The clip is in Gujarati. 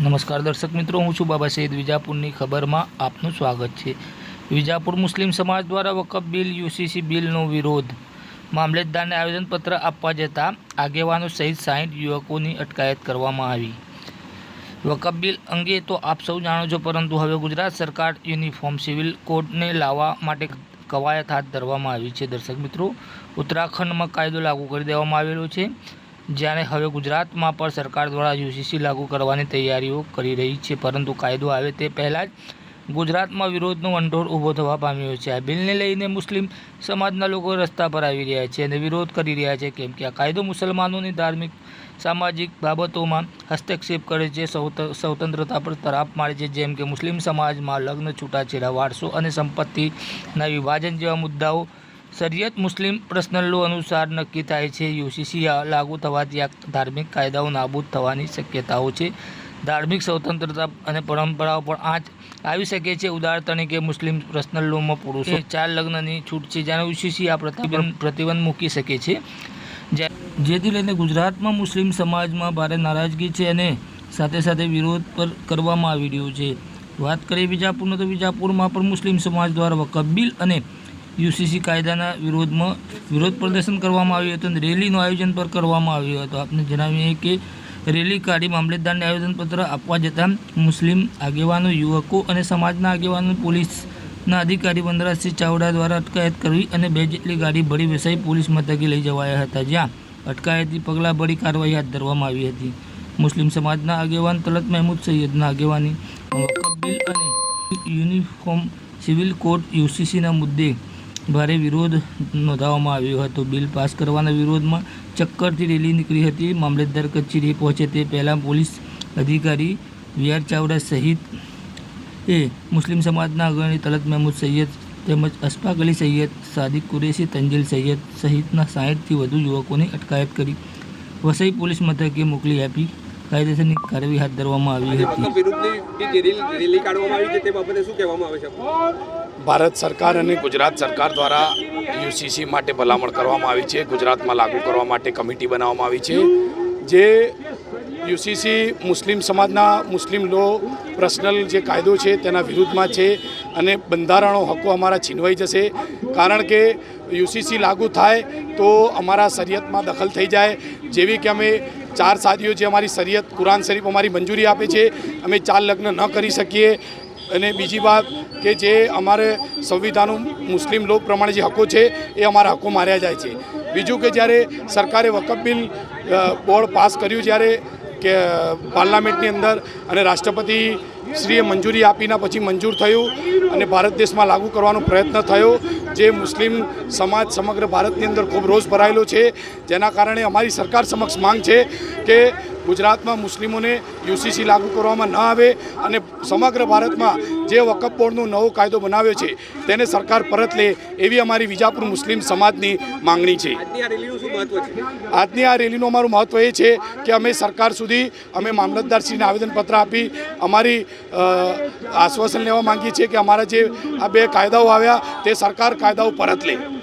નમસ્કાર દર્શક મિત્રો, હું છું બાબા સૈદ વિજાપુરની ખબરમાં આપનું સ્વાગત છે. વિજાપુર મુસ્લિમ સમાજ દ્વારા વકફ બિલ, યુસીસી બિલનો વિરોધ. મામલતદારને આવેદનપત્ર આપવા જતાં આગેવાનો સહિત સાહીઠ યુવકોની અટકાયત કરવામાં આવી. વકફ બિલ અંગે તો આપ સૌ જાણો છો, પરંતુ હવે ગુજરાત સરકાર યુનિફોર્મ સિવિલ કોડને લાવવા માટે કવાયત હાથ ધરવામાં આવી છે. દર્શક મિત્રો, ઉત્તરાખંડમાં કાયદો લાગુ કરી દેવામાં આવેલો છે. જ્યારે હવે ગુજરાતમાં પણ સરકાર દ્વારા યુસીસી લાગુ કરવાની તૈયારીઓ કરી રહી છે, પરંતુ કાયદો આવે તે પહેલાં જ ગુજરાતમાં વિરોધનો વંટોળ ઊભો થવા પામ્યો છે. આ બિલને લઈને મુસ્લિમ સમાજના લોકો રસ્તા પર આવી રહ્યા છે અને વિરોધ કરી રહ્યા છે, કેમ કે આ કાયદો મુસલમાનોની ધાર્મિક, સામાજિક બાબતોમાં હસ્તક્ષેપ કરે છે સ્વત- સ્વતંત્રતા પર તરાપ મારે છે, જેમ કે મુસ્લિમ સમાજમાં લગ્ન, છૂટાછેડા, વારસો અને સંપત્તિના વિભાજન જેવા મુદ્દાઓ શરિયત મુસ્લિમ પર્સનલ લો અનુસાર નક્કી થાય છે, યુસીસી લાગુ થવાથી આ ધાર્મિક કાયદાઓ નાબૂદ થવાની શક્યતાઓ છે. ધાર્મિક સ્વતંત્રતા અને પરંપરાઓ પણ આજ આવી શકે છે. ઉદાહરણ તરીકે મુસ્લિમ પર્સનલ લોમાં પુરુષો ચાર લગ્નની છૂટ છે જ્યાં યુસીસી આ પ્રતિબંધ પ્રતિબંધ મૂકી શકે છે. જેથી લઈને ગુજરાતમાં મુસ્લિમ સમાજમાં ભારે નારાજગી છે અને સાથે સાથે વિરોધ પર કરવામાં આવી રહ્યો છે. વાત કરીએ વિજાપુરનો, તો વિજાપુરમાં પણ મુસ્લિમ સમાજ દ્વારા વકફ બિલ અને યુસીસી કાયદાના વિરોધમાં વિરોધ પ્રદર્શન કરવામાં આવ્યું હતું અને રેલીનું આયોજન પણ કરવામાં આવ્યું હતું. આપને જણાવીએ કે રેલી કાઢી મામલતદારને આવેદનપત્ર આપવા જતાં મુસ્લિમ આગેવાનો, યુવકો અને સમાજના આગેવાનો, પોલીસના અધિકારી વનરાજસિંહ ચાવડા દ્વારા અટકાયત કરવી અને બે જેટલી ગાડી ભળી વેસાઈ પોલીસ મથકે લઈ જવાયા હતા, જ્યાં અટકાયતી પગલાં ભળી કાર્યવાહી હાથ ધરવામાં આવી હતી. મુસ્લિમ સમાજના આગેવાન તલત મહેમૂદ સૈયદના આગેવાની બિલ અને યુનિફોર્મ સિવિલ કોડ યુસીસીના મુદ્દે ભારે વિરોધ નોંધાવવામાં આવ્યો હતો. બિલ પાસ કરવાના વિરોધમાં ચક્કરથી રેલી નીકળી હતી. મામલતદાર કચેરીએ પહોંચે તે પહેલાં પોલીસ અધિકારી વી આર ચાવડા સહિત એ મુસ્લિમ સમાજના અગ્રણી તલત મહેમૂદ સૈયદ તેમજ અશફાક અલી સૈયદ, સાદિક કુરેશી, તંજીલ સૈયદ સહિતના સાહીઠથી વધુ યુવકોની અટકાયત કરી. વસઈ પોલીસ મથકે મોકલી આપી. કાયદેસરની કાર્યવાહી હાથ ધરવામાં આવી હતી. કાઢવામાં આવી છે તે બાબતે શું કહેવામાં આવે છે ભારત સરકાર અને ગુજરાત સરકાર દ્વારા યુસીસી માટે ભલામણ કરવામાં આવી છે, ગુજરાતમાં લાગુ કરવા માટે કમિટી બનાવવામાં આવી છે. જે યુસીસી મુસ્લિમ સમાજના મુસ્લિમ લો પર્સનલ જે કાયદો છે તેના વિરુદ્ધમાં છે અને બંધારણો હકો અમારા છીનવાઈ જશે. કારણ કે યુસીસી લાગુ થાય તો અમારા શરિયતમાં દખલ થઈ જાય. જેવી કે અમે ચાર સાદીઓ જે અમારી શરિયત, કુરાન શરીફ અમારી મંજૂરી આપે છે, અમે ચાર લગ્ન ન કરી શકીએ. અને બીજી વાત કે જે અમારે સંવિધાન મુસ્લિમ લોક પ્રમાણે જે હકો છે એ અમારા હકો માર્યા જાય છે. બીજું કે જ્યારે સરકારે વકફ બિલ બોર્ડ પાસ કર્યું જ્યારે કે પાર્લામેન્ટની અંદર અને રાષ્ટ્રપતિ શ્રીએ મંજૂરી આપીના પછી મંજૂર થયું અને ભારત દેશમાં લાગુ કરવાનો પ્રયત્ન થયો. જે મુસ્લિમ સમાજ સમગ્ર ભારતની અંદર ખૂબ રોષ ભરાયેલો છે. જેના કારણે અમારી સરકાર સમક્ષ માંગ છે કે ગુજરાતમાં મુસ્લિમોને યુસીસી લાગુ કરવામાં ન આવે અને સમગ્ર ભારતમાં જે વકફ બોર્ડનો નવો કાયદો બનાવ્યો છે તેને સરકાર પરત લે એવી અમારી વિજાપુર મુસ્લિમ સમાજની માંગણી છે. આજની આ રેલીનું અમારું મહત્ત્વ એ છે કે અમે સરકાર સુધી અમે મામલતદારશ્રીને આવેદનપત્ર આપી અમારી આશ્વાસન લેવા માંગીએ છીએ કે અમારા જે આ બે કાયદાઓ આવ્યા તે સરકાર કાયદાઓ પરત લે.